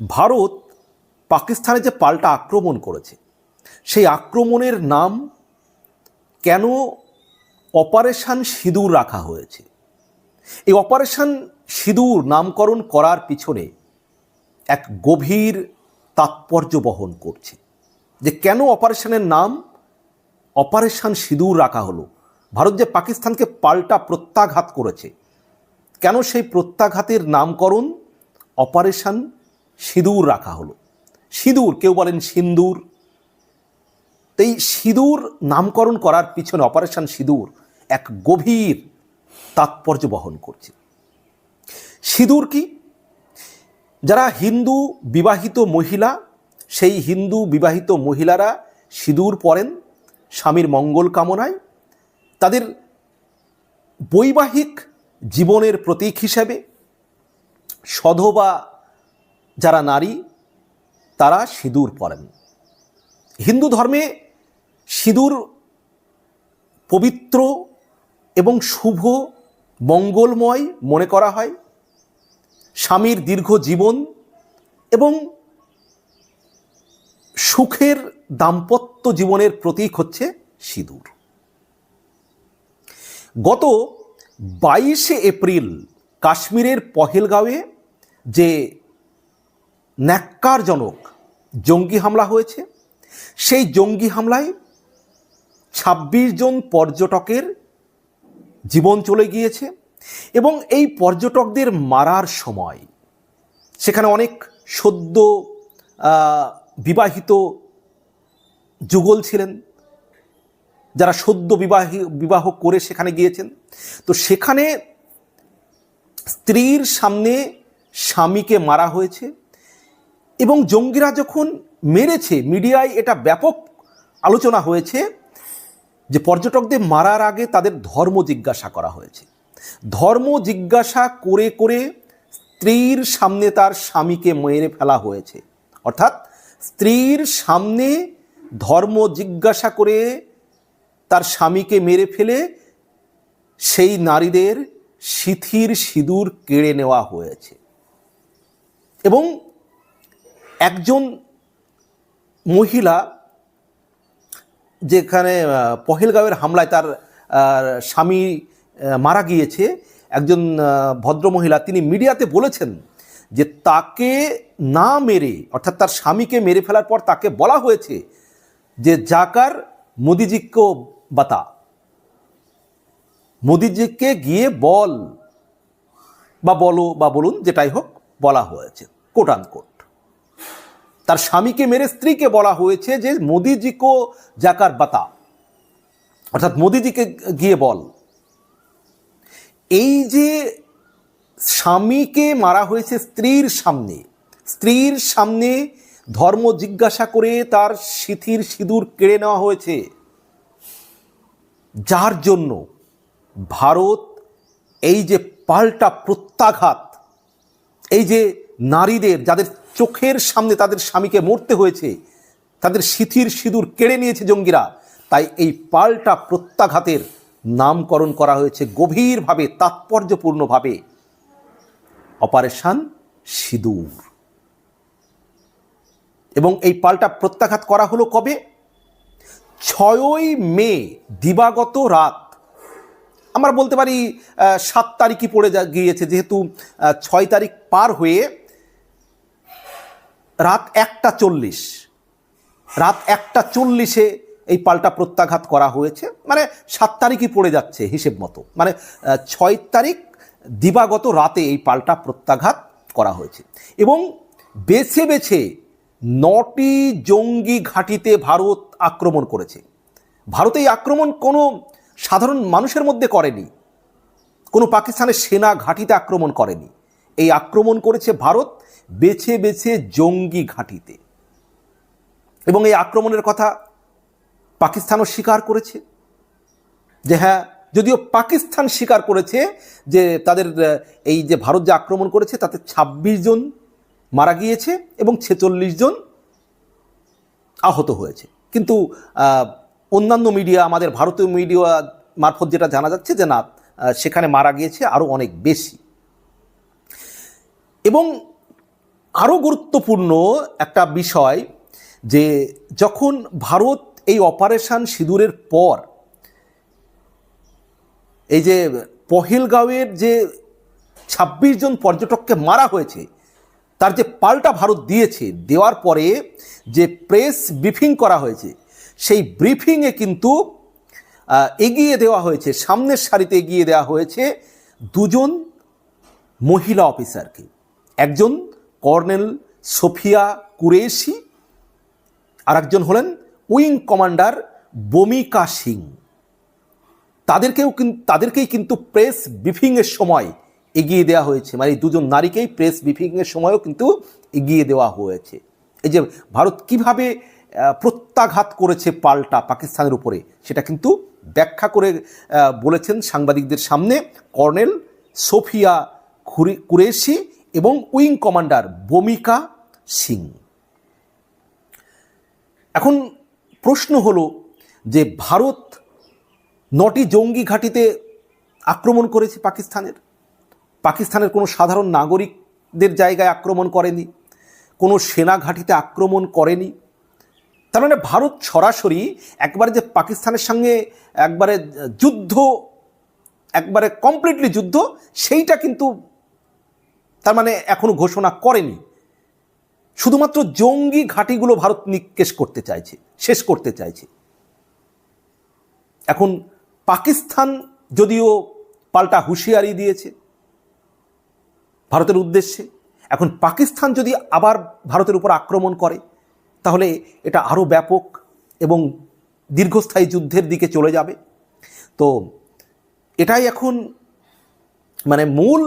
ভারত পাকিস্তানে যে পাল্টা আক্রমণ করেছে, সেই আক্রমণের নাম কেন অপারেশান সিঁদুর রাখা হয়েছে? এই অপারেশন সিঁদুর নামকরণ করার পিছনে এক গভীর তাৎপর্য বহন করছে। যে কেন অপারেশনের নাম অপারেশান সিঁদুর রাখা হলো? ভারত যে পাকিস্তানকে পাল্টা প্রত্যাঘাত করেছে, কেন সেই প্রত্যাঘাতের নামকরণ অপারেশন সিঁদুর রাখা হলো। সিঁদুর, কেউ বলেন সিন্দুর। এই সিঁদুর নামকরণ করার পিছনে অপারেশন সিঁদুর এক গভীর তাৎপর্য বহন করছে। সিঁদুর কি? যারা হিন্দু বিবাহিত মহিলা, সেই হিন্দু বিবাহিত মহিলারা সিঁদুর পরেন স্বামীর মঙ্গল কামনায়। তাদের বৈবাহিক জীবনের প্রতীক হিসাবে সধবা যারা নারী, তারা সিঁদুর পরেন। হিন্দু ধর্মে সিঁদুর পবিত্র এবং শুভ, মঙ্গলময় মনে করা হয়। স্বামীর দীর্ঘ জীবন এবং সুখের দাম্পত্য জীবনের প্রতীক হচ্ছে সিঁদুর। গত বাইশে এপ্রিল কাশ্মীরের পহেলগাঁওয়ে যে ন্যাক্কারজনক জঙ্গি হামলা হয়েছে। সেই জঙ্গি হামলায় ছাব্বিশ জন পর্যটকের জীবন চলে গিয়েছে এবং এই পর্যটকদের মারার সময় সেখানে অনেক সদ্য বিবাহিত যুগল ছিলেন যারা সদ্য বিবাহী, বিবাহ করে সেখানে গিয়েছেন। তো সেখানে স্ত্রীর সামনে স্বামীকে মারা হয়েছে। এবং জঙ্গিরা যখন মেরেছে, মিডিয়ায় এটা ব্যাপক আলোচনা হয়েছে যে পর্যটকদের মারার আগে তাদের ধর্ম জিজ্ঞাসা করা হয়েছে। ধর্ম জিজ্ঞাসা করে করে স্ত্রীর সামনে তার স্বামীকে মেরে ফেলা হয়েছে। অর্থাৎ স্ত্রীর সামনে ধর্ম জিজ্ঞাসা করে তার স্বামীকে মেরে ফেলে সেই নারীদের সিথির সিঁদুর কেড়ে নেওয়া হয়েছে। এবং একজন মহিলা যেখানে পহেলগাঁওয়ের হামলায় তার স্বামী মারা গিয়েছে একজন আহ, ভদ্রমহিলা তিনি মিডিয়াতে বলেছেন যে তাকে না মেরে অর্থাৎ তার স্বামীকে মেরে ফেলার পর তাকে বলা হয়েছে যে জাকার মোদিজিকে বাতা। মোদিজিকে গিয়ে বল বা বলো বা বলুন যেটাই হোক বলা হয়েছে কোটান কোট তার স্বামীকে মেরে স্ত্রীকে বলা হয়েছে যে মোদিজিকো জাকার বাতা। অর্থাৎ মোদিজিকে গিয়ে বল। এই যে স্বামীকে মারা হয়েছে স্ত্রীর সামনে স্ত্রীর সামনে ধর্ম জিজ্ঞাসা করে তার সিথির সিঁদুর কেড়ে নেওয়া হয়েছে। যার জন্য ভারত এই যে পাল্টা প্রত্যাঘাত, এই যে নারীদের, যাদের চোখের সামনে তাদের স্বামীকে মরতে হয়েছে। তাদের সিথির সিঁদুর কেড়ে নিয়েছে জঙ্গিরা। তাই এই পাল্টা প্রত্যাঘাতের নামকরণ করা হয়েছে গভীরভাবে, তাৎপর্যপূর্ণভাবে। অপারেশন সিঁদুর। এবং এই পাল্টা প্রত্যাঘাত করা হলো কবে? ছয়ই মে, দিবাগত রাত। আমরা বলতে পারি সাত তারিখই পড়ে গিয়েছে। যেহেতু ছয় তারিখ পার হয়ে রাত একটা চল্লিশ। রাত একটা চল্লিশে এই পাল্টা প্রত্যাঘাত করা হয়েছে। মানে সাত তারিখই পড়ে যাচ্ছে হিসেব মতো। মানে ছয় তারিখ দিবাগত রাতে এই পাল্টা প্রত্যাঘাত করা হয়েছে। এবং বেছে বেছে নটি জঙ্গি ঘাঁটিতে ভারত আক্রমণ করেছে। ভারত এই আক্রমণ কোনো সাধারণ মানুষের মধ্যে করেনি। কোনো পাকিস্তানের সেনা ঘাঁটিতে আক্রমণ করেনি। এই আক্রমণ করেছে ভারত বেছে বেছে জঙ্গি ঘাঁটিতে। এবং এই আক্রমণের কথা পাকিস্তানও স্বীকার করেছে। যে হ্যাঁ যদিও পাকিস্তান স্বীকার করেছে যে তাদের এই যে ভারত যে আক্রমণ করেছে, তাতে ২৬ জন মারা গিয়েছে এবং ছেচল্লিশ জন আহত হয়েছে। কিন্তু অন্যান্য মিডিয়া, আমাদের ভারতীয় মিডিয়া মারফত যেটা জানা যাচ্ছে যে না সেখানে মারা গিয়েছে আরও অনেক বেশি। এবং আরও গুরুত্বপূর্ণ একটা বিষয় যে যখন ভারত এই অপারেশন সিঁদুরের পর এই যে পহেলগাঁওয়ের যে ছাব্বিশ জন পর্যটককে মারা হয়েছে, তার যে পাল্টা ভারত দিয়েছে, দেওয়ার পরে যে প্রেস ব্রিফিং করা হয়েছে, সেই ব্রিফিংয়ে কিন্তু এগিয়ে দেওয়া হয়েছে, সামনের সারিতে এগিয়ে দেওয়া হয়েছে দুজন মহিলা অফিসারকে। একজন কর্নেল সোফিয়া কুরেশি আর একজন হলেন উইং কমান্ডার বমিকা সিং। তাদেরকেও তাদেরকেই কিন্তু প্রেস ব্রিফিংয়ের সময় এগিয়ে দেওয়া হয়েছে। মানে দুজন নারীকেই প্রেস ব্রিফিংয়ের সময়ও কিন্তু এগিয়ে দেওয়া হয়েছে। এই যে ভারত কীভাবে প্রত্যাঘাত করেছে পাল্টা পাকিস্তানের উপরে, সেটা কিন্তু ব্যাখ্যা করে বলেছেন সাংবাদিকদের সামনে কর্নেল সোফিয়া কুরেশি। এবং উইং কমান্ডার বমিকা সিং। এখন প্রশ্ন হলো যে ভারত নটি জঙ্গি ঘাঁটিতে আক্রমণ করেছে পাকিস্তানের? পাকিস্তানের কোনো সাধারণ নাগরিকদের জায়গায় আক্রমণ করেনি? কোনো সেনা ঘাঁটিতে আক্রমণ করেনি? তার মানে ভারত সরাসরি একবারে যে পাকিস্তানের সঙ্গে একবারে যুদ্ধ, একবারে কমপ্লিটলি যুদ্ধ, সেইটা কিন্তু তার মানে এখনও ঘোষণা করেনি। শুধুমাত্র জঙ্গি ঘাঁটিগুলো ভারত নিকেশ করতে চাইছে, শেষ করতে চাইছে। এখন পাকিস্তান যদিও পাল্টা হুঁশিয়ারি দিয়েছে ভারতের উদ্দেশ্যে, এখন পাকিস্তান যদি আবার ভারতের উপর আক্রমণ করে, তাহলে এটা আরও ব্যাপক এবং দীর্ঘস্থায়ী যুদ্ধের দিকে চলে যাবে। তো এটাই এখন মানে মূল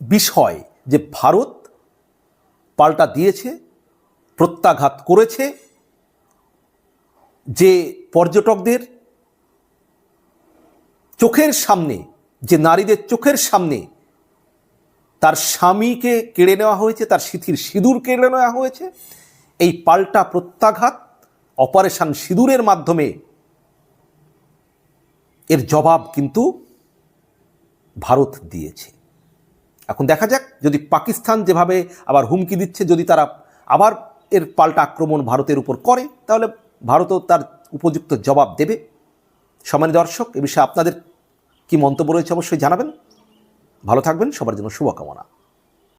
বিষয় যে ভারত পাল্টা দিয়েছে, প্রত্যাঘাত করেছে, যে পর্যটকদের চোখের সামনে, যে নারীদের চোখের সামনে তার স্বামীকে কেড়ে নেওয়া হয়েছে, তার সিথির সিঁদুর কেড়ে নেওয়া হয়েছে, এই পাল্টা প্রত্যাঘাত, অপারেশন সিঁদুরের মাধ্যমে এর জবাব কিন্তু ভারত দিয়েছে। এখন দেখা যাক, যদি পাকিস্তান যেভাবে আবার হুমকি দিচ্ছে, যদি তারা আবার এর পাল্টা আক্রমণ ভারতের উপর করে, তাহলে ভারতও তার উপযুক্ত জবাব দেবে। সম্মানিত দর্শক, এ বিষয়ে আপনাদের কি মন্তব্য রয়েছে অবশ্যই জানাবেন। ভালো থাকবেন, সবার জন্য শুভকামনা।